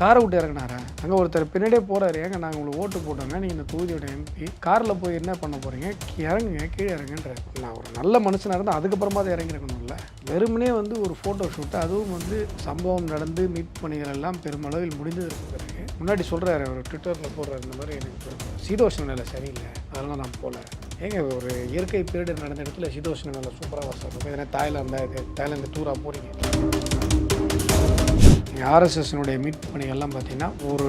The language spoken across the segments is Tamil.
காரை விட்டு இறங்கினாரா? அங்கே ஒருத்தர் பின்னாடியே போகிறாரு ஏங்க நாங்கள் உங்களுக்கு ஓட்டு போட்டோங்க நீங்கள் இந்த தொகுதியோட எம்பி காரில் போய் என்ன பண்ண போகிறீங்க இறங்குங்க கீழே இறங்குன்றாரு. நான் ஒரு நல்ல மனுஷனாக இருந்தால் அதுக்கப்புறமா அதை இறங்கிருக்கணும்ல வெறுமனே வந்து ஒரு ஃபோட்டோ ஷூட் அதுவும் வந்து சம்பவம் நடந்து மீட் பணிகள் எல்லாம் பெருமளவில் முடிந்ததற்கு பிறகு முன்னாடி சொல்கிறாரு அவர் ட்விட்டரில் போடுறாரு இந்த மாதிரி எனக்கு சீதோஷ நிலை சரியில்லை. அதெல்லாம் நான் போகல ஏங்க ஒரு இயற்கை பீரியட் நடந்த இடத்துல சீதோஷ நிலை சூப்பராக வசம் எதனா தாய்லாந்தா இது தாய்லாந்து டூராக போகிறீங்க ஆர்எஸ்எஸ்னுடைய மீட்பு பணிகள்லாம் பார்த்திங்கன்னா ஒரு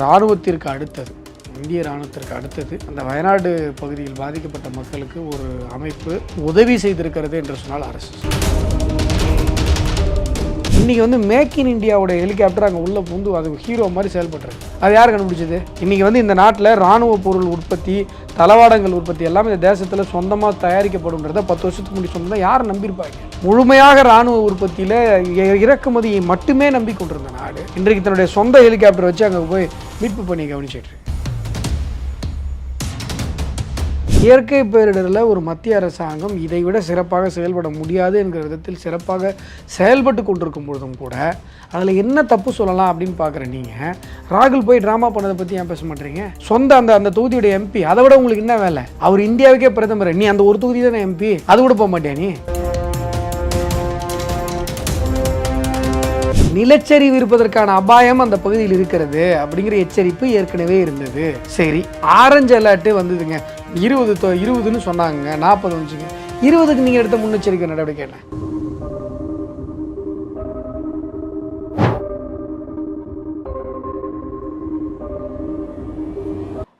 இராணுவத்திற்கு அடுத்தது இந்திய இராணுவத்திற்கு அடுத்தது அந்த வயநாடு பகுதியில் பாதிக்கப்பட்ட மக்களுக்கு ஒரு அமைப்பு உதவி செய்திருக்கிறது என்று சொன்னால் ஆர்எஸ்எஸ் இன்றைக்கி வந்து மேக் இன் இந்தியாவோட ஹெலிகாப்டர் அங்கே உள்ள புந்து அது ஹீரோ மாதிரி செயல்பட்டுருக்கு. அது யார் கண்டுபிடிச்சது? இன்றைக்கி வந்து இந்த நாட்டில் இராணுவ பொருள் உற்பத்தி தளவாடங்கள் உற்பத்தி எல்லாம் இந்த தேசத்தில் சொந்தமாக தயாரிக்கப்படும்ன்றத பத்து வருஷத்துக்கு முன்னாடி சொன்னதை யார் நம்பியிருப்பாங்க? முழுமையாக இராணுவ உற்பத்தியில் இ- இறக்குமதியை மட்டுமே நம்பி கொண்டிருந்த நாடு இன்றைக்கு தன்னுடைய சொந்த ஹெலிகாப்டர் வச்சு அங்கே போய் மீட்பு பண்ணி கவனிச்சிட்டு இயற்கை பேரிடரில் ஒரு மத்திய அரசாங்கம் இதைவிட சிறப்பாக செயல்பட முடியாது என்கிற விதத்தில் சிறப்பாக செயல்பட்டு கொண்டிருக்கும் பொழுதும் கூட அதில் என்ன தப்பு சொல்லலாம் அப்படின்னு பார்க்குற நீங்கள் ராகுல் போய் ட்ராமா பண்ணதை பற்றி ஏன் பேச மாட்டீங்க? சொந்த அந்த அந்த தொகுதியுடைய எம்பி அதை விட உங்களுக்கு என்ன வேலை? அவர் இந்தியாவுக்கே பிரதமர் நீ அந்த ஒரு தொகுதி தானே எம்பி அது கூட போக மாட்டியா நீ? நிலச்சரிவு இருப்பதற்கான அபாயம் அந்த பகுதியில் இருக்கிறது அப்படிங்கிற எச்சரிப்பு ஏற்கனவே இருந்தது. சரி ஆரஞ்சு அலர்ட்டு வந்ததுங்க. இருபது தொ- இருபதுன்னு சொன்னாங்க நாற்பது வந்துச்சுங்க. இருபதுக்கு நீங்கள் எடுத்த முன்னெச்சரிக்கை நடவடிக்கை என்ன?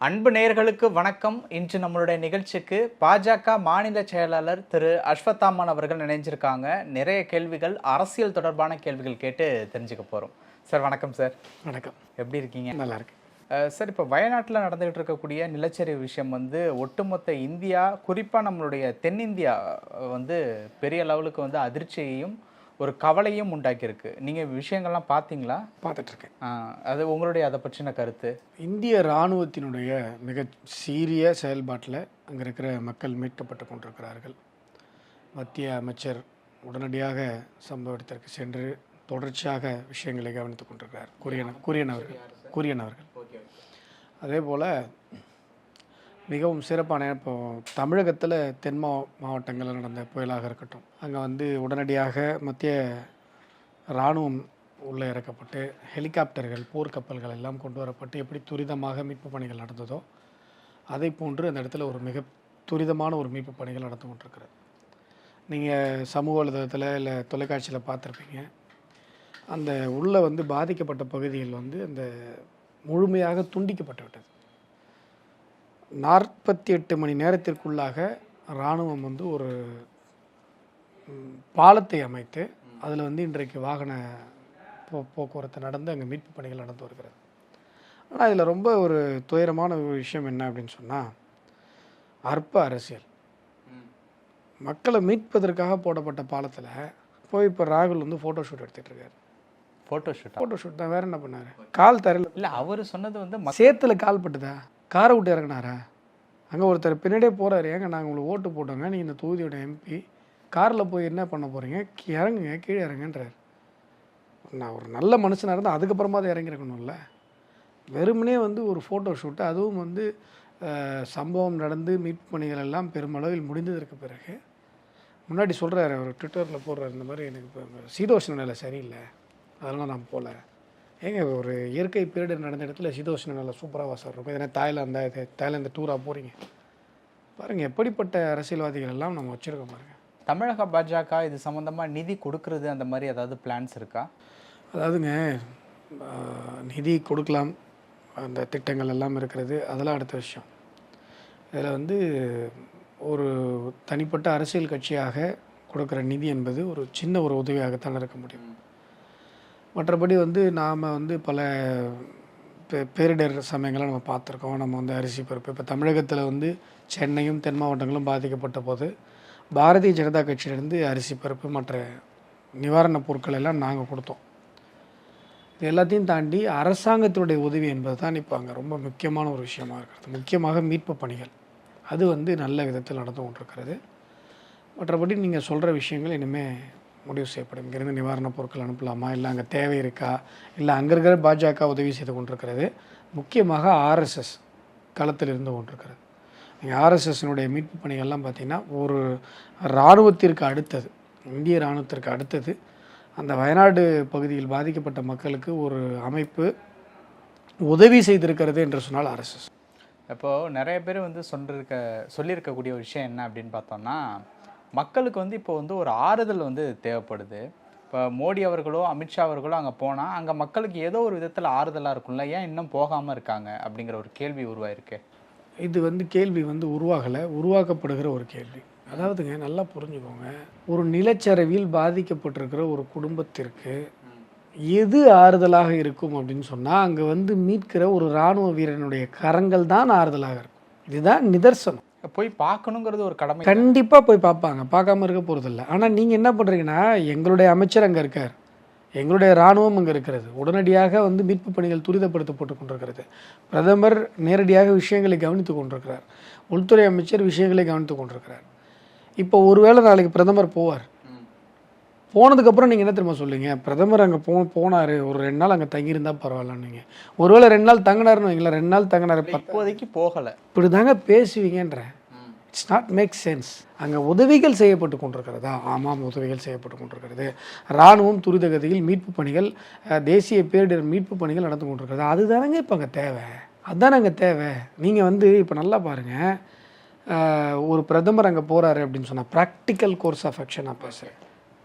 அன்பு நேயர்களுக்கு வணக்கம். இன்று நம்மளுடைய நிகழ்ச்சிக்கு பாஜக மாநில செயலாளர் திரு அஸ்வத்தாமன் அவர்கள் நினைஞ்சிருக்காங்க நிறைய கேள்விகள் அரசியல் தொடர்பான கேள்விகள் கேட்டு தெரிஞ்சுக்க போகிறோம் சார் வணக்கம் சார். வணக்கம். எப்படி இருக்கீங்க? நல்லா இருக்கு சார் இப்போ வயநாட்டில் நடந்துகிட்டு இருக்கக்கூடிய நிலச்சரிவு விஷயம் வந்து ஒட்டுமொத்த இந்தியா குறிப்பாக நம்மளுடைய தென்னிந்தியா வந்து பெரிய லெவலுக்கு வந்து அதிர்ச்சியையும் ஒரு கவலையும் உண்டாக்கியிருக்கு. நீங்கள் விஷயங்கள்லாம் பார்த்தீங்களா பார்த்துட்ருக்கேன் அது உங்களுடைய அதை பற்றின கருத்து? இந்திய இராணுவத்தினுடைய மிக சீரிய செயல்பாட்டில் அங்கே இருக்கிற மக்கள் மீட்கப்பட்டு கொண்டிருக்கிறார்கள். மத்திய அமைச்சர் உடனடியாக சம்பவ இடத்திற்கு சென்று தொடர்ச்சியாக விஷயங்களை கவனித்துக் கொண்டிருக்கிறார். குரியன் குரியன் அவர்கள் குரியன் அவர்கள் அதே போல் மிகவும் சிறப்பான இப்போ தமிழகத்தில் தென் மா மாவட்டங்களில் நடந்த புயலாக இருக்கட்டும். அங்கே வந்து உடனடியாக மத்திய இராணுவம் உள்ளே இறக்கப்பட்டு ஹெலிகாப்டர்கள் போர்க்கப்பல்கள் எல்லாம் கொண்டு வரப்பட்டு எப்படி துரிதமாக மீட்பு பணிகள் நடந்ததோ அதை போன்று அந்த இடத்துல ஒரு மிக துரிதமான ஒரு மீட்பு பணிகள் நடந்து கொண்டிருக்கிறது. நீங்கள் சமூக வலைதளத்தில் இல்லை தொலைக்காட்சியில் பார்த்துருப்பீங்க. அந்த உள்ளே வந்து பாதிக்கப்பட்ட பகுதிகள் வந்து அந்த முழுமையாக துண்டிக்கப்பட்டு விட்டது. நாற்பத்தி எட்டு மணி நேரத்திற்குள்ளாக இராணுவம் வந்து ஒரு பாலத்தை அமைத்து அதில் வந்து இன்றைக்கு வாகன போ போக்குவரத்து நடந்து அங்கே மீட்பு பணிகள் நடந்து வருகிறது. ஆனால் இதில் ரொம்ப ஒரு துயரமான விஷயம் என்ன அப்படின்னு சொன்னால் அற்ப அரசியல். மக்களை மீட்பதற்காக போடப்பட்ட பாலத்தில் போய் இப்போ ராகுல் வந்து ஃபோட்டோ ஷூட் எடுத்துகிட்டு இருக்காரு. ஃபோட்டோ ஷூட்டா ஃபோட்டோ ஷூட் தான். வேற என்ன பண்ணாரு? கால் தரையில் இல்லை அவர் சொன்னது வந்து சேத்துல கால் பட்டுதா? காரை விட்டு இறங்கினாரா? அங்கே ஒருத்தர் பின்னாடியே போகிறாரு ஏங்க நாங்கள் உங்களுக்கு ஓட்டு போட்டோங்க. நீங்கள் இந்த தொகுதியோட எம்பி காரில் போய் என்ன பண்ண போகிறீங்க இறங்குங்க. கீழே இறங்குன்றார். நான் ஒரு நல்ல மனுஷனாக இருந்தால் அதுக்கப்புறமா அதை இறங்கிருக்கணும்ல வெறுமனே வந்து ஒரு ஃபோட்டோ ஷூட்டு அதுவும் வந்து சம்பவம் நடந்து மீட்பு பணிகள் எல்லாம் பெருமளவில் முடிந்ததற்கு பிறகு முன்னாடி சொல்கிறாரு அவர் ட்விட்டரில் போடுறாரு இந்த மாதிரி எனக்கு இப்போ சீதோஷ்ண நிலை சரியில்லை. அதெல்லாம் நான் போகல ஏங்க ஒரு இயற்கை பேரிடர் நடந்த இடத்துல சீதோஷ்ண நிலை சூப்பராக வாசம் இருக்கும் எதனா தாய்லாந்தா இது? தாய்லாந்து டூராக போகிறீங்க பாருங்கள் எப்படிப்பட்ட அரசியல்வாதிகள் எல்லாம் நம்ம வச்சுருக்கோம் பாருங்கள் தமிழக பாஜக இது சம்பந்தமா நிதி கொடுக்கறது அந்த மாதிரி ஏதாவது பிளான்ஸ் இருக்கா? அதாவதுங்க நிதி கொடுக்கலாம். அந்த திட்டங்கள் எல்லாம் இருக்கிறது. அதெல்லாம் அடுத்த விஷயம். இதில் வந்து ஒரு தனிப்பட்ட அரசியல் கட்சியாக கொடுக்குற நிதி என்பது ஒரு சின்ன ஒரு உதவியாகத்தான் இருக்க முடியும். மற்றபடி வந்து நாம் வந்து பல பே- பேரிடர் சமயங்களை நம்ம பார்த்துருக்கோம். நம்ம வந்து அரிசி பருப்பு. இப்போ தமிழகத்தில் வந்து சென்னையும் தென் மாவட்டங்களும் பாதிக்கப்பட்ட போது பாரதிய ஜனதா கட்சியிலேருந்து அரிசி பருப்பு மற்ற நிவாரணப் பொருட்கள் எல்லாம் நாங்கள் கொடுத்தோம். இது எல்லாத்தையும் தாண்டி அரசாங்கத்தினுடைய உதவி என்பது தான் இப்போ அங்கே ரொம்ப முக்கியமான ஒரு விஷயமா இருக்கிறது. முக்கியமாக மீட்பு பணிகள். அது வந்து நல்ல விதத்தில் நடந்து கொண்டிருக்கிறது. மற்றபடி நீங்கள் சொல்கிற விஷயங்கள் இனிமேல் முடிவு செய்யப்படும். இங்கேருந்து நிவாரணப் பொருட்கள் அனுப்பலாமா? இல்லை அங்கே தேவை இருக்கா? இல்லை அங்கே இருக்கிற பாஜக உதவி செய்து கொண்டிருக்கிறது. முக்கியமாக ஆர்எஸ்எஸ் களத்தில் இருந்து கொண்டிருக்கிறது. நீங்கள் ஆர்எஸ்எஸ்னுடைய மீட்பு பணிகள்லாம் பார்த்திங்கன்னா ஒரு இராணுவத்திற்கு அடுத்தது இந்திய இராணுவத்திற்கு அடுத்தது அந்த வயநாடு பகுதியில் பாதிக்கப்பட்ட மக்களுக்கு ஒரு அமைப்பு உதவி செய்திருக்கிறது என்று சொன்னால் ஆர்எஸ்எஸ். இப்போது நிறைய பேர் வந்து சொல்லிருக்க சொல்லியிருக்கக்கூடிய ஒரு விஷயம் என்ன அப்படின்னு பார்த்தோம்னா மக்களுக்கு வந்து இப்போ வந்து ஒரு ஆறுதல் வந்து தேவைப்படுது. இப்போ மோடி அவர்களோ அமித்ஷா அவர்களோ அங்கே போனால் அங்கே மக்களுக்கு ஏதோ ஒரு விதத்தில் ஆறுதலாக இருக்கும்ல ஏன் இன்னும் போகாமல் இருக்காங்க? அப்படிங்கிற ஒரு கேள்வி உருவாயிருக்கு. இது வந்து கேள்வி வந்து உருவாகலை உருவாக்கப்படுகிற ஒரு கேள்வி. அதாவதுங்க நல்லா புரிஞ்சுக்கோங்க. ஒரு நிலச்சரிவில் பாதிக்கப்பட்டிருக்கிற ஒரு குடும்பத்திற்கு எது ஆறுதலாக இருக்கும் அப்படின்னு சொன்னால் அங்கே வந்து மீட்கிற ஒரு இராணுவ வீரனுடைய கரங்கள் தான் ஆறுதலாக இருக்கும். இதுதான் நிதர்சனம். போய் பார்க்கணுங்கிறது ஒரு கடமை கண்டிப்பாக போய் பார்ப்பாங்க. பார்க்காம இருக்க போகிறதில்ல ஆனால் நீங்கள் என்ன பண்ணுறீங்கன்னா எங்களுடைய அமைச்சர் அங்கே இருக்கார். எங்களுடைய இராணுவம் அங்கே இருக்கிறது. உடனடியாக வந்து மீட்பு பணிகள் துரிதப்படுத்தப்பட்டு கொண்டிருக்கிறது. பிரதமர் நேரடியாக விஷயங்களை கவனித்து கொண்டிருக்கிறார். உள்துறை அமைச்சர் விஷயங்களை கவனித்து கொண்டிருக்கிறார். இப்போ ஒருவேளை நாளைக்கு பிரதமர் போவார். போனதுக்கப்புறம் நீங்கள் என்ன தெரியுமா சொல்லுங்க பிரதமர் அங்கே போ போனார். ஒரு ரெண்டு நாள் அங்கே தங்கியிருந்தா பரவாயில்லன்னு ஒருவேளை ரெண்டு நாள் தங்கினாருன்னு வைங்களேன். ரெண்டு நாள் தங்கினார் இப்போதைக்கு போகலை. இப்படி தாங்க பேசுவீங்கன்ற. இட்ஸ் நாட் மேக் சென்ஸ் அங்கே உதவிகள் செய்யப்பட்டு கொண்டிருக்கிறதா? ஆமாம் உதவிகள் செய்யப்பட்டு கொண்டிருக்கிறது. இராணுவம் துரிதகதியில் மீட்பு பணிகள் தேசிய பேரிடர் மீட்பு பணிகள் நடந்து கொண்டிருக்கிறது. அதுதானங்க இப்போ அங்கே தேவை. அதுதானே அங்கே தேவை. நீங்கள் வந்து இப்போ நல்லா பாருங்கள் ஒரு பிரதமர் அங்கே போகிறாரு அப்படின்னு சொன்னால் ப்ராக்டிக்கல் கோர்ஸ் ஆஃப் ஆக்ஷன் நான் பேசுகிறேன்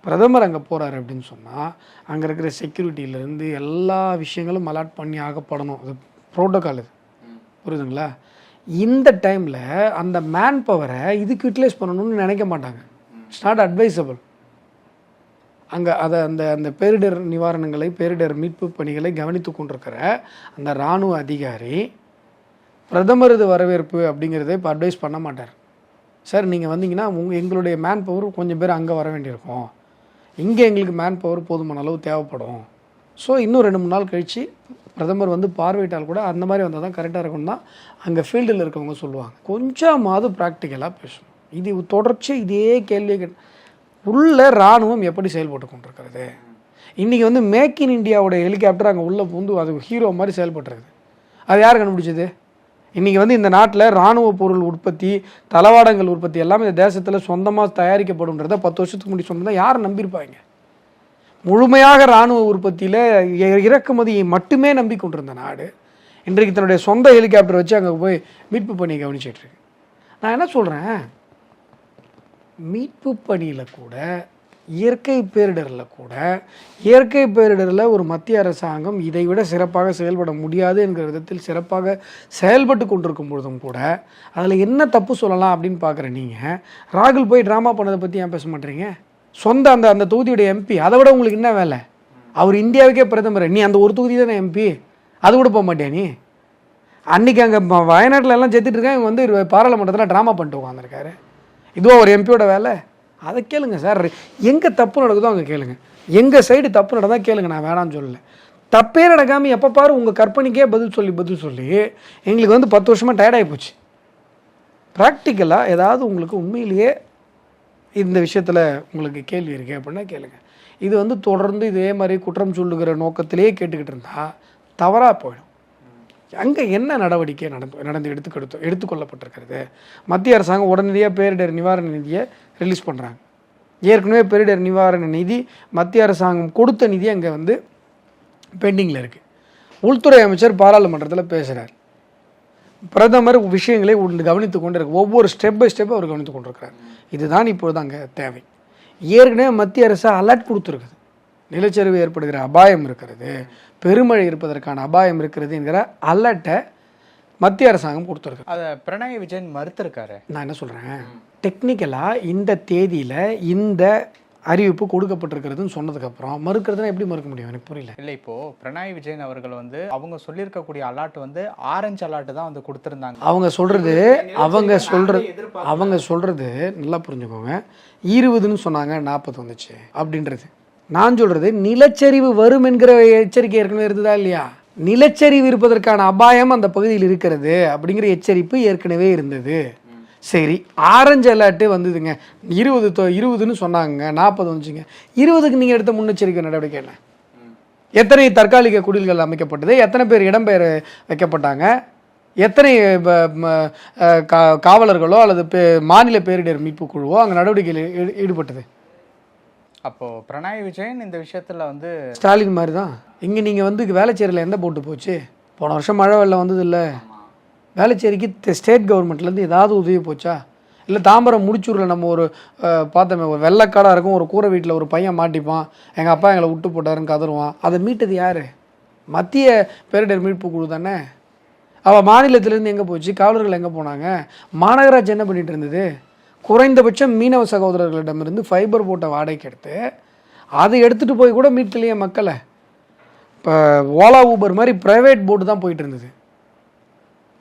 பிரதமர் அங்கே போகிறாரு அப்படின்னு சொன்னால் அங்கே இருக்கிற செக்யூரிட்டியிலேருந்து எல்லா விஷயங்களும் அலாட் பண்ணி ஆகப்படணும். அது ப்ரோட்டோக்கால் இது. புரியுதுங்களா? இந்த டைமில் அந்த மேன் பவரை இதுக்கு யூட்டிலைஸ் பண்ணணும்னு நினைக்க மாட்டாங்க. இட்ஸ் நாட் அட்வைசபிள் அங்கே அதை அந்த அந்த பேரிடர் நிவாரணங்களை பேரிடர் மீட்பு பணிகளை கவனித்து கொண்டிருக்கிற அந்த இராணுவ அதிகாரி பிரதமரது வரவேற்பு அப்படிங்கிறத இப்போ அட்வைஸ் பண்ண மாட்டார். சார் நீங்கள் வந்தீங்கன்னா உங்கள் எங்களுடைய மேன் பவர் கொஞ்சம் பேர் அங்கே வர வேண்டியிருக்கும். இங்கே எங்களுக்கு மேன் பவர் போதுமான அளவு தேவைப்படும். ஸோ இன்னும் ரெண்டு மூணு நாள் கழித்து பிரதமர் வந்து பார்வையிட்டால் கூட அந்த மாதிரி வந்தால் தான் கரெக்டாக இருக்கும் தான் அங்கே ஃபீல்டில் இருக்கவங்க சொல்லுவாங்க. கொஞ்சமாவது ப்ராக்டிக்கலாக பேசணும். இது தொடர்ச்சி இதே கேள்வியை கேட் உள்ள இராணுவம் எப்படி செயல்பட்டு கொண்டிருக்கிறது? இன்றைக்கி வந்து மேக் இன் இந்தியாவோட ஹெலிகாப்டர் அங்கே உள்ளே பூந்து அது ஹீரோ மாதிரி செயல்பட்டுருக்குது. அது யார் கண்டுபிடிச்சது? இன்றைக்கி வந்து இந்த நாட்டில் இராணுவ பொருள் உற்பத்தி தளவாடங்கள் உற்பத்தி எல்லாமே இந்த தேசத்தில் சொந்தமாக தயாரிக்கப்படும்ன்றத பத்து வருஷத்துக்கு முன்னாடி சொன்னதை யார் நம்பியிருப்பாங்க. முழுமையாக இராணுவ உற்பத்தியில் இறக்குமதியை மட்டுமே நம்பி கொண்டிருந்த நாடு இன்றைக்கு தன்னுடைய சொந்த ஹெலிகாப்டர் வச்சு அங்கே போய் மீட்பு பணியை கவனிச்சிட்ருக்கு நான் என்ன சொல்கிறேன் மீட்பு பணியில் கூட இயற்கை பேரிடரில் கூட இயற்கை பேரிடரில் ஒரு மத்திய அரசாங்கம் இதை விட சிறப்பாக செயல்பட முடியாது என்கிற விதத்தில் சிறப்பாக செயல்பட்டு கொண்டிருக்கும் பொழுதும் கூட அதில் என்ன தப்பு சொல்லலாம் அப்படின்னு பார்க்குற நீங்கள் ராகுல் போய் ட்ராமா பண்ணதை பற்றி ஏன் பேச மாட்டீங்க? சொந்த அந்த அந்த தொகுதியுடைய எம்பி அதை விட உங்களுக்கு என்ன வேலை? அவர் இந்தியாவுக்கே பிரதமர் நீ அந்த ஒரு தொகுதி தானே எம்பி அது கூட போக மாட்டியா நீ? அன்றைக்கி அங்கே வயநாட்டில் எல்லாம் செத்துட்டு இருக்கேன் இவங்க வந்து பாராளுமன்றத்தில் ட்ராமா பண்ணிட்டு உட்காந்துருக்காரு இதுவோ ஒரு எம்பியோட வேலை? அதை கேளுங்க சார். எங்கே தப்பு நடக்குதோ அங்கே கேளுங்க. எங்கள் சைடு தப்பு நடந்தால் கேளுங்க நான் வேணாம்னு சொல்லலை. தப்பே நடக்காமல் எப்போ பாரு உங்கள் கற்பனைக்கே பதில் சொல்லி பதில் சொல்லி எங்களுக்கு வந்து பத்து வருஷமாக டயர்டாகி போச்சு. ப்ராக்டிக்கலாக ஏதாவது உங்களுக்கு உண்மையிலேயே இந்த விஷயத்தில் உங்களுக்கு கேள்வி இருக்கு அப்படின்னா கேளுங்க. இது வந்து தொடர்ந்து இதே மாதிரி குற்றம் சொல்லுகிற நோக்கத்திலேயே கேட்டுக்கிட்டு இருந்தால் தவறாக போயிடும். அங்கே என்ன நடவடிக்கை நடந்து நடந்து எடுத்துக்கெடுத்து எடுத்துக்கொள்ளப்பட்டிருக்கிறது? மத்திய அரசாங்கம் உடனடியாக பேரிடர் நிவாரண நிதியை ரிலீஸ் பண்ணுறாங்க ஏற்கனவே பேரிடர் நிவாரண நிதி மத்திய அரசாங்கம் கொடுத்த நிதி அங்கே வந்து பெண்டிங்கில் இருக்குது உள்துறை அமைச்சர் பாராளுமன்றத்தில் பேசுகிறார் பிரதமர் விஷயங்களை உண்டு கவனித்து கொண்டு இருக்கு ஒவ்வொரு ஸ்டெப் பை ஸ்டெப் அவர் கவனித்து கொண்டிருக்கிறார். இதுதான் இப்பொழுது அங்கே தேவை. ஏற்கனவே மத்திய அரசு அலர்ட் கொடுத்துருக்குது. நிலச்சரிவு ஏற்படுகிற அபாயம் இருக்கிறது. பெருமழை இருப்பதற்கான அபாயம் இருக்கிறது என்கிற அலர்ட்டை மத்திய அரசாங்கம் கொடுத்துருக்கு. அதை பிரணாய் விஜயன் மறுத்திருக்காரு. நான் என்ன சொல்கிறேன் டெக்னிக்கலாக இந்த தேதியில் இந்த அறிவிப்பு கொடுக்கப்பட்டிருக்கிறதுன்னு சொன்னதுக்கப்புறம் மறுக்கிறதுனா எப்படி மறுக்க முடியும்? எனக்கு புரியல. இல்லை இப்போ பிரணாய் விஜயன் அவர்கள் வந்து அவங்க சொல்லியிருக்கக்கூடிய அலாட் வந்து ஆரஞ்சு அலாட் தான் வந்து கொடுத்துருந்தாங்க. அவங்க சொல்கிறது அவங்க சொல்கிறது அவங்க சொல்கிறது நல்லா புரிஞ்சுக்கோங்க. இருபதுன்னு சொன்னாங்க நாற்பது வந்துச்சு. அப்படின்றது. நான் சொல்கிறது நிலச்சரிவு வரும் என்கிற எச்சரிக்கை ஏற்கனவே இருந்ததா இல்லையா? நிலச்சரிவு இருப்பதற்கான அபாயம் அந்த பகுதியில் இருக்கிறது அப்படிங்கிற எச்சரிப்பு ஏற்கனவே இருந்தது. சரி ஆரஞ்சு அலர்ட்டு வந்ததுங்க. இருபது தொ- இருபதுன்னு சொன்னாங்க நாற்பது வந்துச்சுங்க. இருபதுக்கு நீங்கள் எடுத்த முன்னெச்சரிக்கை நடவடிக்கை என்ன? எத்தனை தற்காலிக குடில்கள் அமைக்கப்பட்டது? எத்தனை பேர் இடம்பெயர் வைக்கப்பட்டாங்க? எத்தனை ப- ம- கா- காவலர்களோ அல்லது பே மாநில பேரிடர் மீட்பு குழுவோ அங்கே நடவடிக்கையில் ஈடுபட்டது? அப்போ பிரணாய் விஜயன் இந்த விஷயத்துல வந்து ஸ்டாலின் மாதிரி தான் இங்கே நீங்கள் வந்து வேலைச்சேரியில் எந்த போட்டு போச்சு? போன வருஷம் மழை வெள்ளம் வந்தது இல்லை வேலைச்சேரிக்கு ஸ்டேட் கவர்மெண்ட்லேருந்து ஏதாவது உதவி போச்சா? இல்லை தாம்பரம் முடிச்சூரில் நம்ம ஒரு பார்த்தோமே ஒரு வெள்ளைக்காடாக இருக்கும் ஒரு கூரை வீட்டில் ஒரு பையன் மாட்டிப்பான் எங்கள் அப்பா எங்களை விட்டு போட்டாருன்னு கதருவான் அதை மீட்டது யார்? மத்திய பேரிடர் மீட்பு குழு தானே? அவள் மாநிலத்திலேருந்து எங்கே போச்சு? காவலர்கள் எங்கே போனாங்க? மாநகராட்சி என்ன பண்ணிகிட்டு இருந்தது? குறைந்தபட்சம் மீனவ சகோதரர்களிடமிருந்து ஃபைபர் போட்ட வாடகைக்கு எடுத்து அதை எடுத்துகிட்டு போய் கூட மீட்கலையே மக்களை இப்போ ஓலா ஊபர் மாதிரி ப்ரைவேட் போட்டு தான் போயிட்டு இருந்தது.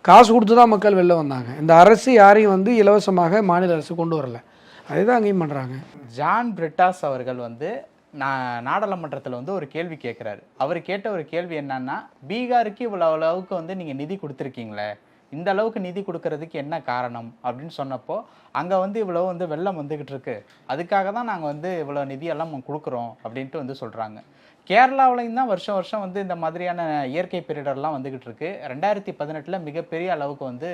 காசு கொடுத்து தான் மக்கள் வெளில வந்தாங்க. இந்த அரசு யாரையும் வந்து இலவசமாக மாநில அரசு கொண்டு வரல. அதே தான் அங்கேயும் பண்ணுறாங்க ஜான் பிரிட்டாஸ் அவர்கள் வந்து நான் நாடாளுமன்றத்தில் வந்து ஒரு கேள்வி கேட்குறாரு அவர் கேட்ட ஒரு கேள்வி என்னன்னா பீகாருக்கு இவ்வளோ அளவுக்கு வந்து நீங்கள் நிதி கொடுத்துருக்கீங்களே இந்த அளவுக்கு நிதி கொடுக்கறதுக்கு என்ன காரணம் அப்படின்னு சொன்னப்போ அங்கே வந்து இவ்வளோ வந்து வெள்ளம் வந்துக்கிட்டு இருக்கு. அதுக்காக தான் நாங்கள் வந்து இவ்வளோ நிதியெல்லாம் கொடுக்குறோம் அப்படின்ட்டு வந்து சொல்கிறாங்க கேரளாவிலையும் தான் வருஷம் வருஷம் வந்து இந்த மாதிரியான இயற்கை பேரிடர்லாம் வந்துக்கிட்டு இருக்கு. ரெண்டாயிரத்தி பதினெட்டில் மிகப்பெரிய அளவுக்கு வந்து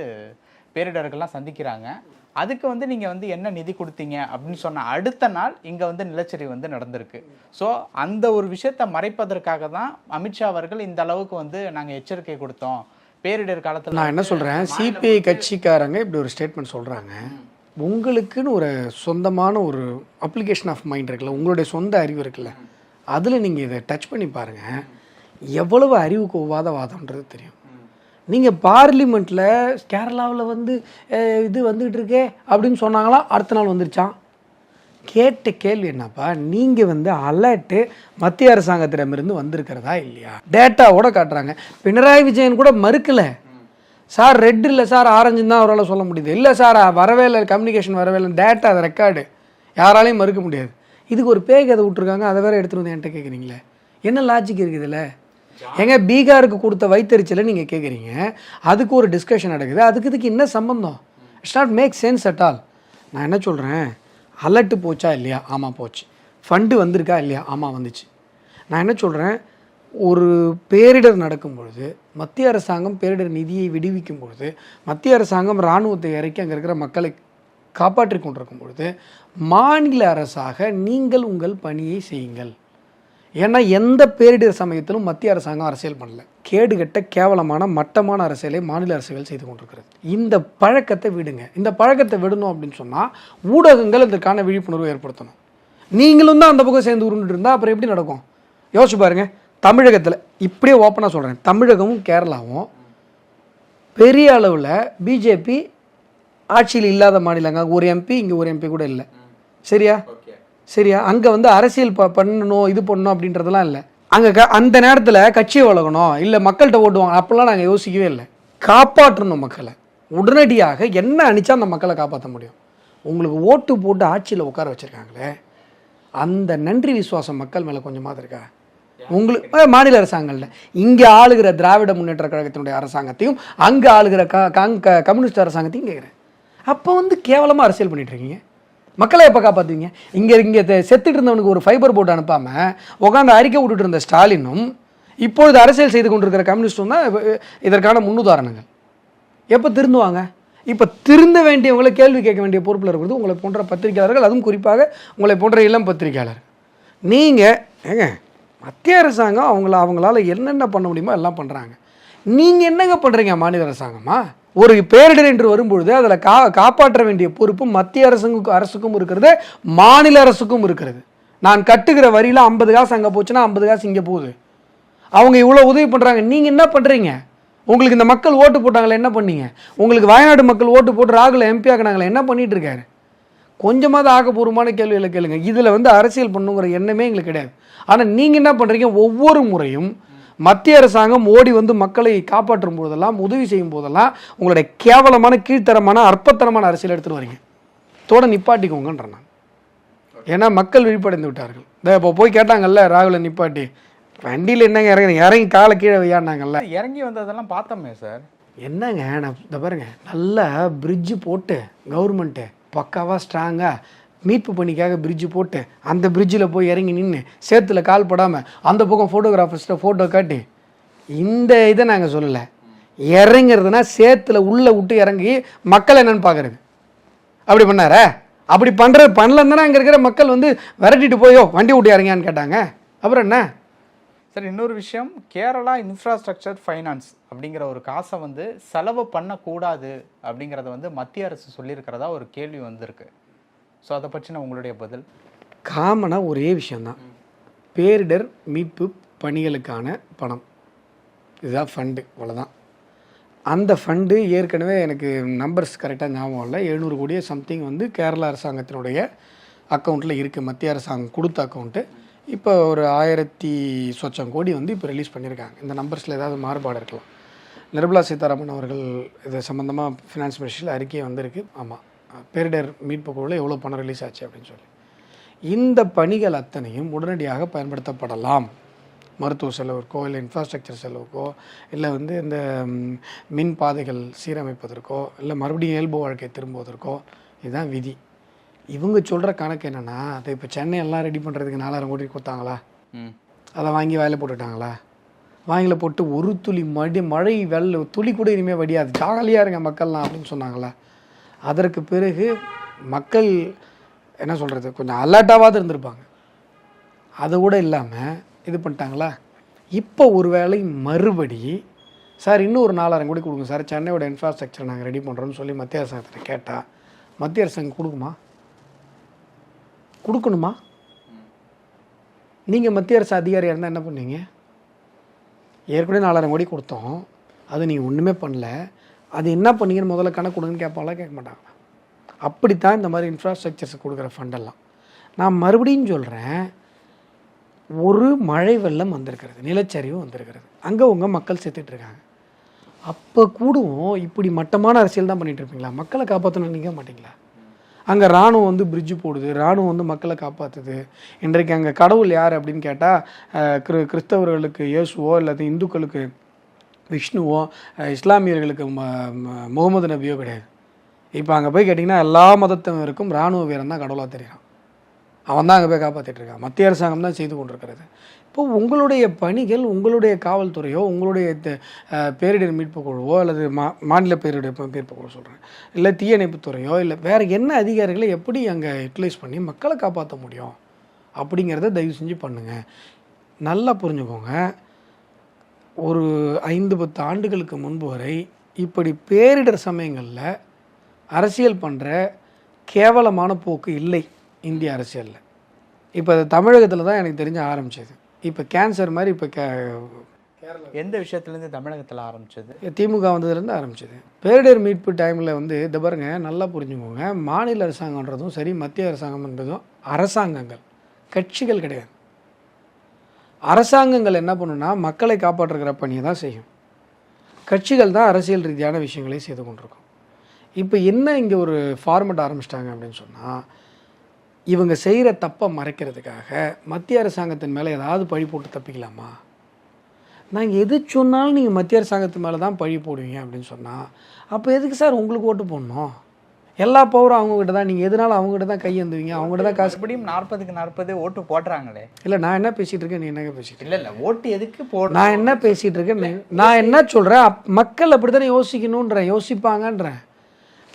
பேரிடர்கள்லாம் சந்திக்கிறாங்க. அதுக்கு வந்து நீங்கள் வந்து என்ன நிதி கொடுத்தீங்க அப்படின்னு சொன்ன அடுத்த நாள் இங்கே வந்து நிலச்சரிவு வந்து நடந்திருக்கு. ஸோ அந்த ஒரு விஷயத்தை மறைப்பதற்காக தான் அமித்ஷா அவர்கள் இந்த அளவுக்கு வந்து நாங்கள் எச்சரிக்கை கொடுத்தோம். பேரிடர் காலத்தில் நான் என்ன சொல்கிறேன் சிபிஐ கட்சிக்காரங்க இப்படி ஒரு ஸ்டேட்மெண்ட் சொல்கிறாங்க உங்களுக்குன்னு ஒரு சொந்தமான ஒரு அப்ளிகேஷன் ஆஃப் மைண்ட் இருக்குல்ல உங்களுடைய சொந்த அறிவு இருக்குல்ல அதில் நீங்கள் இதை டச் பண்ணி பாருங்கள் எவ்வளவு அறிவுக்கு ஒவ்வாத வாதம்ன்றது தெரியும். நீங்கள் பார்லிமெண்ட்டில் கேரளாவில் வந்து இது வந்துகிட்டு இருக்கே அப்படின்னு சொன்னாங்களாம் அடுத்த நாள் வந்துருச்சான். கேட்ட கேள்வி என்னப்பா? நீங்கள் வந்து அலர்ட்டு மத்திய அரசாங்கத்திடமிருந்து வந்திருக்கிறதா இல்லையா? டேட்டாவோட காட்டுறாங்க. பினராயி விஜயன் கூட மறுக்கலை. சார் ரெட் இல்லை சார் ஆரஞ்சுன்னு தான் அவரால் சொல்ல முடியுது. இல்லை சார் வரவே இல்லை கம்யூனிகேஷன் வரவே இல்லை டேட்டா அது ரெக்கார்டு யாராலையும் மறுக்க முடியாது. இதுக்கு ஒரு பேய் கதை விட்ருக்காங்க அதை வேற எடுத்துகிட்டு வந்து என்கிட்ட கேட்குறீங்களே என்ன லாஜிக் இருக்குது இதில்? ஏங்க பீகாருக்கு கொடுத்த வைத்தறிச்சலை நீங்கள் கேட்குறீங்க அதுக்கு ஒரு டிஸ்கஷன் நடக்குது. அதுக்கு இதுக்கு என்ன சம்பந்தம்? It's not make sense at all நான் என்ன சொல்கிறேன் அலர்ட்டு போச்சா இல்லையா? ஆமாம் போச்சு. ஃபண்டு வந்திருக்கா இல்லையா? ஆமாம் வந்துச்சு. நான் என்ன சொல்கிறேன் ஒரு பேரிடர் நடக்கும் பொழுது மத்திய அரசாங்கம் பேரிடர் நிதியை விடுவிக்கும் பொழுது மத்திய அரசாங்கம் இராணுவத்தை இறக்கி அங்கே இருக்கிற மக்களை காப்பாற்றி கொண்டிருக்கும் பொழுது மாநில அரசாக நீங்கள் உங்கள் பணியை செய்யுங்கள். ஏன்னா எந்த பேரிடர் சமயத்திலும் மத்திய அரசாங்கம் அரசியல் பண்ணல. கேடுகட்ட கேவலமான மட்டமான அரசியலை மாநில அரசுகள் செய்து கொண்டிருக்கிறது. இந்த பழக்கத்தை விடுங்க. இந்த பழக்கத்தை விடணும் அப்படின்னு சொன்னால் ஊடகங்கள் இதற்கான விழிப்புணர்வு ஏற்படுத்தணும். நீங்களும் தான் அந்த பக்கம் சேர்ந்து உருண்டுட்டு இருந்தால் அப்புறம் எப்படி நடக்கும்? யோசிச்சு பாருங்க. தமிழகத்தில் இப்படியே ஓப்பனாக சொல்கிறேன் தமிழகமும் கேரளாவும் பெரிய அளவில் பிஜேபி ஆட்சியில் இல்லாத மாநிலங்க. ஒரு எம்பி இங்கே ஒரு எம்பி கூட இல்லை. சரியா? சரியா? அங்கே வந்து அரசியல் ப பண்ணணும் இது பண்ணணும் அப்படின்றதெல்லாம் இல்லை. அங்கே க அந்த நேரத்தில் கட்சியை வளர்க்கணும் இல்லை மக்கள்கிட்ட ஓட்டுவாங்க அப்போல்லாம் நாங்கள் யோசிக்கவே இல்லை. காப்பாற்றணும் மக்களை. உடனடியாக என்ன அணிச்சா அந்த மக்களை காப்பாற்ற முடியும்? உங்களுக்கு ஓட்டு போட்டு ஆட்சியில் உட்கார வச்சுருக்காங்களே அந்த நன்றி விசுவாசம் மக்கள் மேலே கொஞ்சமாக இருக்கா? உங்களுக்கு மாநில அரசாங்கம்ல. இங்கே ஆளுகிற திராவிட முன்னேற்ற கழகத்தினுடைய அரசாங்கத்தையும் அங்கே ஆளுகிற க காங் க- கம்யூனிஸ்ட் அரசாங்கத்தையும் கேட்குறேன் அப்போ வந்து கேவலமாக அரசியல் பண்ணிட்டு இருக்கீங்க. மக்களை எப்போ காப்பாற்றுவீங்க இங்கே இங்கே செத்துட்டு இருந்தவனுக்கு ஒரு ஃபைபர் போட்டு அனுப்பாமல் உட்காந்து அறிக்கை விட்டுட்டு இருந்த ஸ்டாலினும் இப்பொழுது அரசியல் செய்து கொண்டிருக்கிற கம்யூனிஸ்டும் தான் இதற்கான முன்னுதாரணங்கள். எப்போ திருந்துவாங்க? இப்போ திருந்த வேண்டியவங்களை கேள்வி கேட்க வேண்டிய பொறுப்பில் இருக்கிறது உங்களை போன்ற பத்திரிகையாளர்கள் அதுவும் குறிப்பாக உங்களை போன்ற இளம் பத்திரிகையாளர். நீங்கள் ஏங்க மத்திய அரசாங்கம் அவங்கள அவங்களால என்னென்ன பண்ண முடியுமோ எல்லாம் பண்ணுறாங்க நீங்கள் என்னங்க பண்ணுறீங்க மாநில அரசாங்கமாக ஒரு பேரிடர் என்று வரும்பொழுது அதில் கா காப்பாற்ற வேண்டிய பொறுப்பு மத்திய அரசுக்கும் அரசுக்கும் இருக்கிறது மாநில அரசுக்கும் இருக்கிறது. நான் கட்டுகிற வரியில் ஐம்பது காசு அங்கே போச்சுன்னா ஐம்பது காசு இங்கே போகுது. அவங்க இவ்வளோ உதவி பண்ணுறாங்க நீங்கள் என்ன பண்ணுறீங்க உங்களுக்கு இந்த மக்கள் ஓட்டு போட்டாங்களே என்ன பண்ணீங்க? உங்களுக்கு வயநாடு மக்கள் ஓட்டு போட்டு ராகுல எம்பி ஆக்கினாங்களே என்ன பண்ணிட்டு இருக்காரு? கொஞ்சமாவது ஆக்கப்பூர்வமான கேள்விகளை கேளுங்க. இதில் வந்து அரசியல் பண்ணுங்கிற எண்ணமே எங்களுக்கு கிடையாது. ஆனால் நீங்கள் என்ன பண்ணுறீங்க ஒவ்வொரு முறையும் மத்திய அரசாங்கம் ஓடி வந்து மக்களை காப்பாற்றும் போதெல்லாம் உதவி செய்யும் போதெல்லாம் உங்களுடைய கேவலமான கீழ்த்தரமான அற்பத்தனமான அரசியல் எடுத்துகிட்டு வரீங்க. தோட நிப்பாட்டிக்கோங்கன்றேன் நான். ஏன்னா மக்கள் விழிப்படைந்து விட்டார்கள். இந்த இப்போ போய் கேட்டாங்கல்ல ராகுல நிப்பாட்டி. வண்டியில் என்னங்க இறங்கி இறங்கி காலை கீழே வையாண்டாங்கல்ல இறங்கி வந்ததெல்லாம் பார்த்தோமே சார். என்னங்க நான் இந்த பாருங்க நல்லா பிரிட்ஜு போட்டு கவர்மெண்ட்டு பக்காவாக ஸ்ட்ராங்காக மீட்பு பணிக்காக பிரிட்ஜு போட்டு அந்த பிரிட்ஜில் போய் இறங்கி நின்று சேத்துல கால் படாமல் அந்த பக்கம் ஃபோட்டோகிராஃபர்ஸ்ட்டை ஃபோட்டோ காட்டி இந்த இதை நாங்கள் சொல்லலை. இறங்குறதுனா சேத்துல உள்ளே விட்டு இறங்கி மக்கள் என்னன்னு பார்க்குறது அப்படி பண்ணாரா? அப்படி பண்ணுறது பண்ணலன்னா அங்கே இருக்கிற மக்கள் வந்து விரட்டிட்டு போயோ வண்டி விட்டு இறங்கியான்னு கேட்டாங்க. அப்புறம் என்ன? சார் இன்னொரு விஷயம் கேரளா இன்ஃப்ராஸ்ட்ரக்சர் ஃபைனான்ஸ் அப்படிங்கிற ஒரு காசை வந்து செலவு பண்ணக்கூடாது அப்படிங்கிறத வந்து மத்திய அரசு சொல்லியிருக்கிறதா ஒரு கேள்வி வந்திருக்கு. ஸோ அதை பற்றின உங்களுடைய பதில்? காமனாக ஒரே விஷயந்தான் பேரிடர் மீட்பு பணிகளுக்கான பணம். இதுதான் ஃபண்டு அவ்வளோதான் அந்த ஃபண்டு ஏற்கனவே எனக்கு நம்பர்ஸ் கரெக்டாக ஞாபகம் இல்லை எழுநூறு கோடியே சம்திங் வந்து கேரளா அரசாங்கத்தினுடைய அக்கௌண்ட்டில் இருக்குது மத்திய அரசாங்கம் கொடுத்த அக்கௌண்ட்டு இப்போ ஒரு ஆயிரத்தி சொச்சம் கோடி வந்து இப்போ ரிலீஸ் பண்ணியிருக்காங்க இந்த நம்பர்ஸில் ஏதாவது மாறுபாடு இருக்கலாம். நிர்மலா சீதாராமன் அவர்கள் இது சம்மந்தமாக ஃபினான்ஸ் மினிஸ்டரில் அறிக்கை வந்திருக்கு. ஆமாம் பேரிடர் மீட்பு குழுவில் எவ்வளோ பணம் ரிலீஸ் ஆச்சு அப்படின்னு சொல்லி. இந்த பணிகள் அத்தனையும் உடனடியாக பயன்படுத்தப்படலாம். மருத்துவ செலவுக்கோ இல்லை இன்ஃப்ராஸ்ட்ரக்சர் செலவுக்கோ இல்லை வந்து இந்த மின் பாதைகள் சீரமைப்பதற்கோ இல்லை மறுபடியும் இயல்பு வாழ்க்கை திரும்புவதற்கோ இதுதான் விதி. இவங்க சொல்கிற கணக்கு என்னென்னா அதை இப்போ சென்னை எல்லாம் ரெடி பண்ணுறதுக்கு நாலாயிரம் கோடி கொடுத்தாங்களா? அதை வாங்கி வேலை போட்டுட்டாங்களா? வாங்கில போட்டு ஒரு துளி மடி மழை வெள்ள துளி கூட இனிமேல் வடியாது. ஜாலியாக இருங்க மக்கள்லாம் அப்படின்னு சொன்னாங்களா? அதற்கு பிறகு மக்கள் என்ன சொல்கிறது கொஞ்சம் அலர்ட்டாவது இருந்திருப்பாங்க. அது கூட இல்லாமல் இது பண்ணிட்டாங்களா? இப்போ ஒரு வேளை மறுபடி சார் இன்னும் ஒரு நாலாயிரம் கோடி கொடுங்க சார். சென்னையோட இன்ஃப்ராஸ்ட்ரக்சர் நாங்கள் ரெடி பண்ணுறோம்னு சொல்லி மத்திய அரசாங்கத்தில் கேட்டால் மத்திய அரசாங்கம் கொடுக்குமா? கொடுக்கணுமா? நீங்கள் மத்திய அரசு அதிகாரியாக இருந்தால் என்ன பண்ணுவீங்க ஏற்கனவே நாலாயிரம் கோடி கொடுத்தோம். அது நீங்கள் ஒன்றுமே பண்ணல. அது என்ன பண்ணீங்கன்னு முதல்ல கணக்கு கொடுங்கன்னு கேட்பாங்களா கேட்க மாட்டாங்க அப்படித்தான் இந்த மாதிரி இன்ஃப்ராஸ்ட்ரக்சர்ஸ் கொடுக்குற ஃபண்டெல்லாம் நான் மறுபடியும் சொல்கிறேன் ஒரு மழை வெள்ளம் வந்திருக்கிறது நிலச்சரிவு வந்திருக்கிறது. அங்கே உங்கள் மக்கள் செத்துட்ருக்காங்க அப்போ கூடவும் இப்படி மட்டமான அரசியல் தான் பண்ணிகிட்டு இருப்பீங்களா? மக்களை காப்பாற்றணும் நிற்க மாட்டீங்களா? அங்கே இராணுவம் வந்து பிரிட்ஜு போடுது இராணுவம் வந்து மக்களை காப்பாற்றுது இன்றைக்கு அங்கே கடவுள் யார் அப்படின்னு கேட்டால் கிரு கிறிஸ்தவர்களுக்கு இயேசுவோ இல்லாத இந்துக்களுக்கு விஷ்ணுவோ இஸ்லாமியர்களுக்கு ம முகமது நபியோ கிடையாது. இப்போ அங்கே போய் கேட்டிங்கன்னா எல்லா மதத்தினருக்கும் இராணுவ வீரன் தான் கடவுளாக தெரியும் அவன் தான் அங்கே போய் காப்பாற்றிட்டு இருக்கான். மத்திய அரசாங்கம் தான் செய்து கொண்டிருக்கிறது. இப்போ உங்களுடைய பணிகள் உங்களுடைய காவல்துறையோ உங்களுடைய பேரிடர் மீட்பு குழுவோ அல்லது மா மாநில பேரிடர் மீட்பு குழு சொல்கிறேன் இல்லை தீயணைப்புத்துறையோ இல்லை வேறு என்ன அதிகாரிகளை எப்படி அங்கே யூட்டிலைஸ் பண்ணி மக்களை காப்பாற்ற முடியும்? அப்படிங்கிறத தயவு செஞ்சு பண்ணுங்கள் நல்லா புரிஞ்சுக்கோங்க. ஒரு ஐந்து பத்து ஆண்டுகளுக்கு முன்பு வரை இப்படி பேரிடர் சமயங்களில் அரசியல் பண்ணுற கேவலமான போக்கு இல்லை இந்திய அரசியலில். இப்போ அது தமிழகத்தில் தான் எனக்கு தெரிஞ்ச ஆரம்பிச்சது. இப்போ கேன்சர் மாதிரி இப்போ கே எந்த விஷயத்துலேருந்து தமிழகத்தில் ஆரம்பிச்சது? திமுக வந்ததுலேருந்து ஆரம்பிச்சது. பேரிடர் மீட்பு டைமில் வந்து இதை பாருங்க நல்லா புரிஞ்சுக்கோங்க. மாநில அரசாங்கன்றதும் சரி மத்திய அரசாங்கம்ன்றதும் அரசாங்கங்கள் கட்சிகள் கிடையாது. அரசாங்கங்கள் என்ன பண்ணுன்னா மக்களை காப்பாற்றுகிற பணியை தான் செய்யும். கட்சிகள் தான் அரசியல் ரீதியான விஷயங்களை செய்து கொண்டிருக்கும். இப்போ என்ன இங்கே ஒரு ஃபார்மெட் ஆரம்பிச்சிட்டாங்க அப்படின்னு சொன்னால் இவங்க செய்கிற தப்பை மறைக்கிறதுக்காக மத்திய அரசாங்கத்தின் மேலே ஏதாவது பழி போட்டு தப்பிக்கலாமா? நாங்கள் எது சொன்னாலும் நீங்கள் மத்திய அரசாங்கத்து மேலே தான் பழி போடுவீங்க அப்படின்னு சொன்னால் அப்போ எதுக்கு சார் உங்களுக்கு ஓட்டு போடணும்? எல்லா பவரும் அவங்ககிட்ட தான். நீங்கள் எதனால அவங்ககிட்ட தான் கையேந்துவீங்க அவங்ககிட்ட தான் காசு மறுபடியும் நாற்பதுக்கு நாற்பது ஓட்டு போடுறாங்களே. இல்லை நான் என்ன பேசிகிட்டு இருக்கேன் நீ என்னங்க பேசிட்டு இல்லை இல்லை ஓட்டு எதுக்கு போடணும் நான் என்ன பேசிகிட்டு இருக்கேன் நான் என்ன சொல்கிறேன் மக்கள் அப்படி தானே யோசிக்கணுன்றேன் யோசிப்பாங்கன்றேன்.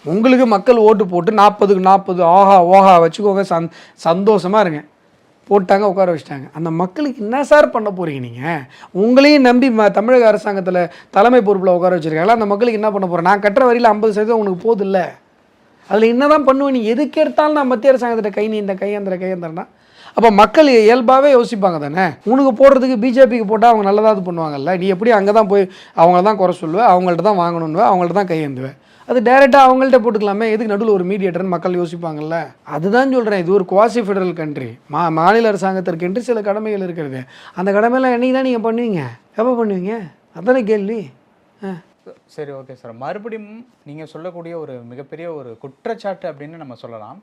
உங்களுக்கு மக்கள் ஓட்டு போட்டு நாற்பதுக்கு நாற்பது ஆஹா ஓஹா வச்சுக்கோங்க சந் சந்தோஷமாக இருங்க. போட்டாங்க உட்கார வச்சிட்டாங்க. அந்த மக்களுக்கு என்ன சார் பண்ண போகிறீங்க நீங்கள் உங்களையும் நம்பி ம தமிழக அரசாங்கத்தில் தலைமை பொறுப்பில் உட்கார வச்சிருக்காங்களா? அந்த மக்களுக்கு என்ன பண்ண போகிறேன் நான் கட்டுற வரியில் ஐம்பது சதவீதம் உனக்கு போதில்ல அதில் என்ன தான் பண்ணுவேன் நீ எதுக்கு எடுத்தாலும் நான் மத்திய அரசாங்கத்திட்ட கை நீ இந்த கையந்திர கையந்திரனா அப்போ மக்கள் இயல்பாகவே யோசிப்பாங்க தானே? உனக்கு போடுறதுக்கு பிஜேபிக்கு போட்டால் அவங்க நல்லதாவது பண்ணுவாங்கல்ல? நீ எப்படி அங்கே தான் போய் அவங்கள தான் குறை சொல்லுவேன் அவங்கள்ட்ட தான் வாங்கணுன்னு அவங்கள்ட்ட தான் கையேந்துவேன் அது டேரெக்டாக அவங்கள்ட்ட போட்டுக்கலாமே? எதுக்கு நடுவில் ஒரு மீடியேட்டர்னு மக்கள் யோசிப்பாங்கல்ல? அதுதான் சொல்கிறேன் இது ஒரு குவாசி ஃபெடரல் கண்ட்ரி மா மாநில அரசாங்கத்திற்கு சில கடமைகள் இருக்கிறது. அந்த கடமையெல்லாம் என்னைக்கு தான் நீங்கள் பண்ணுவீங்க? எப்போ பண்ணுவீங்க? அதானே கேள்வி. ஆ. சரி ஓகே சார் மறுபடியும் நீங்கள் சொல்லக்கூடிய ஒரு மிகப்பெரிய ஒரு குற்றச்சாட்டு அப்படின்னு நம்ம சொல்லலாம்.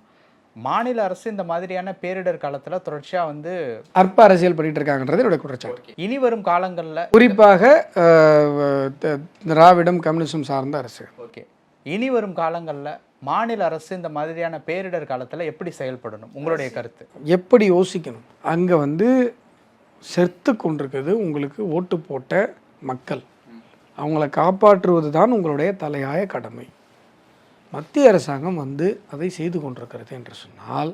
மாநில அரசு இந்த மாதிரியான பேரிடர் காலத்துல தொடர்ச்சியா வந்து அற்ப அரசியல் பண்ணிட்டு இருக்காங்கன்றது என்னோட குற்றச்சாட்டு. இனி வரும் காலங்கள்ல குறிப்பாக திராவிடம் கம்யூனிசம் சார்ந்த அரசு. ஓகே இனி வரும் காலங்கள்ல மாநில அரசு இந்த மாதிரியான பேரிடர் காலத்துல எப்படி செயல்படணும்? உங்களுடைய கருத்து. எப்படி யோசிக்கணும்? அங்கே வந்து செத்து கொண்டிருக்கிறது உங்களுக்கு ஓட்டு போட்ட மக்கள். அவங்களை காப்பாற்றுவது தான் உங்களுடைய தலையாய கடமை. மத்திய அரசாங்கம் வந்து அதை செய்து கொண்டிருக்கிறது என்று சொன்னால்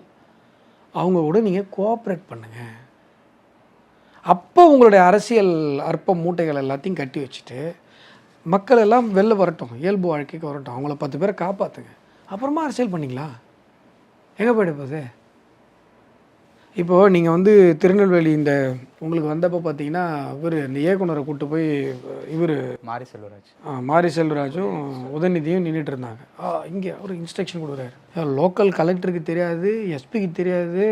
அவங்க கூட நீங்கள் கோஆப்ரேட் பண்ணுங்கள் அப்போ உங்களுடைய அரசியல் அற்ப மூட்டைகள் எல்லாத்தையும் கட்டி வச்சுட்டு மக்கள் எல்லாம் வெளில வரட்டும் இயல்பு வாழ்க்கைக்கு வரட்டும் அவங்கள பத்து பேரை காப்பாற்றுங்க அப்புறமா அரசியல் பண்ணிங்களா எங்கே போயிட போகுது? இப்போது நீங்கள் வந்து திருநெல்வேலி இந்த உங்களுக்கு வந்தப்போ பார்த்தீங்கன்னா இவர் இந்த இயக்குனரை கூட்டு போய் இவர் மாரி செல்வராஜ். மாரி செல்வராஜும் உதயநிதியும் நின்றுட்டு இருந்தாங்க. ஆ இங்கே அவர் இன்ஸ்ட்ரக்ஷன் கொடுக்குறாரு. லோக்கல் கலெக்டருக்கு தெரியாது எஸ்பிக்கு தெரியாது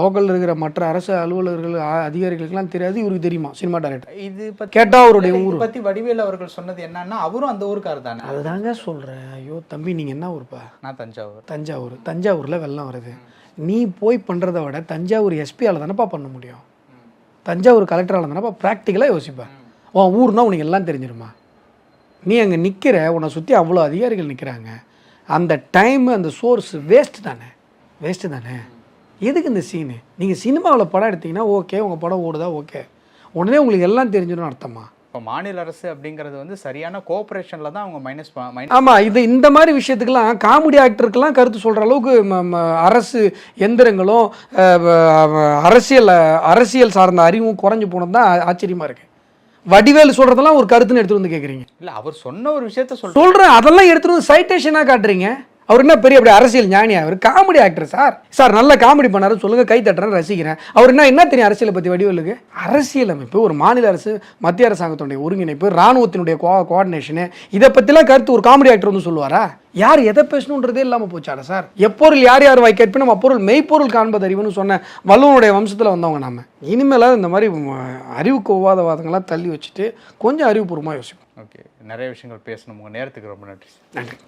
லோக்கலில் இருக்கிற மற்ற அரசு அலுவலர்கள் அதிகாரிகளுக்கெல்லாம் தெரியாது இவருக்கு தெரியுமா சினிமா டைரக்டர் இது பத்தி கேட்டா அவருடைய ஊர். பத்தி வடிவேல் அவர்கள் சொன்னது என்னன்னா அவரும் அந்த ஊருக்காரர் தானே அதுதாங்க சொல்கிறேன் ஐயோ தம்பி நீங்கள் என்ன ஊருப்பா? நான் தஞ்சாவூர். தஞ்சாவூர். தஞ்சாவூரில் வெள்ளம் வருது. நீ போய் பண்ணுறத விட தஞ்சாவூர் எஸ்பியால் தானேப்பா பண்ண முடியும்? தஞ்சாவூர் கலெக்டரால் தானப்பா ப்ராக்டிக்கலாக யோசிப்பேன். உன் ஊர்னா உனக்கு எல்லாம் தெரிஞ்சிருமா? நீ அங்கே நிற்கிற உன்னை சுற்றி அவ்வளோ அதிகாரிகள் நிற்கிறாங்க அந்த டைம் அந்த சோர்ஸ் வேஸ்ட்டு தானே? வேஸ்ட்டு தானே? எதுக்கு இந்த சீனு நீங்கள் சினிமாவில் படம் எடுத்தீங்கன்னா ஓகே உங்கள் படம் ஓடுதா ஓகே உடனே உங்களுக்கு எல்லாம் தெரிஞ்சிடும் அர்த்தமா? இப்போ மாநில அரசு அப்படிங்கிறது வந்து சரியான கோஆபரேஷன்ல தான் அவங்க மைனஸ் ஆமாம் இது இந்த மாதிரி விஷயத்துக்கெல்லாம் காமெடி ஆக்டருக்கெல்லாம் கருத்து சொல்கிற அளவுக்கு அரசு எந்திரங்களும் அரசியல் அரசியல் சார்ந்த அறிவும் குறைஞ்சு போனது தான் ஆச்சரியமாக இருக்கு. வடிவேலு சொல்கிறதெல்லாம் ஒரு கருத்துன்னு எடுத்துட்டு வந்து கேட்குறீங்க இல்ல அவர் சொன்ன ஒரு விஷயத்த சொல்கிறேன் அதெல்லாம் எடுத்துட்டு வந்து சைட்டேஷனாக காட்டுறீங்க. அவர் என்ன பெரிய அப்படி அரசியல் ஞானியா? அவர் காமெடி ஆக்டர் சார் சார் நல்ல காமெடி பண்ணாரு. சொல்லுங்க கை தட்டுறேன் ரசிக்கிறேன். அவர் என்ன என்ன தெரியும் அரசியலை பற்றி வடிவலுக்கு? அரசியல் அமைப்பு ஒரு மாநில அரசு மத்திய அரசாங்கத்தினுடைய ஒருங்கிணைப்பு ராணுவத்தினுடைய கோ கோஆர்டினேஷனு இதை பற்றிலாம் கருத்து ஒரு காமெடி ஆக்டர் வந்து சொல்லுவாரா? யார் எதை பேசணுன்றதே இல்லாமல் போச்சாடா சார் எப்பொருள் யார் யார் வாய் கேட்பினும் அப்பொருள் மெய்ப்பொருள் காண்பது அறிவுன்னு சொன்ன வள்ளுவனுடைய வம்சத்தில் வந்தவங்க நாம. இனிமேலாவது இந்த மாதிரி அறிவுக்கு ஒவ்வாத வாதங்கள்லாம் தள்ளி வச்சுட்டு கொஞ்சம் அறிவுபூர்வமாக யோசிப்போம். ஓகே. நிறைய விஷயங்கள் பேசணும். உங்க நேரத்துக்கு ரொம்ப நன்றி நன்றி.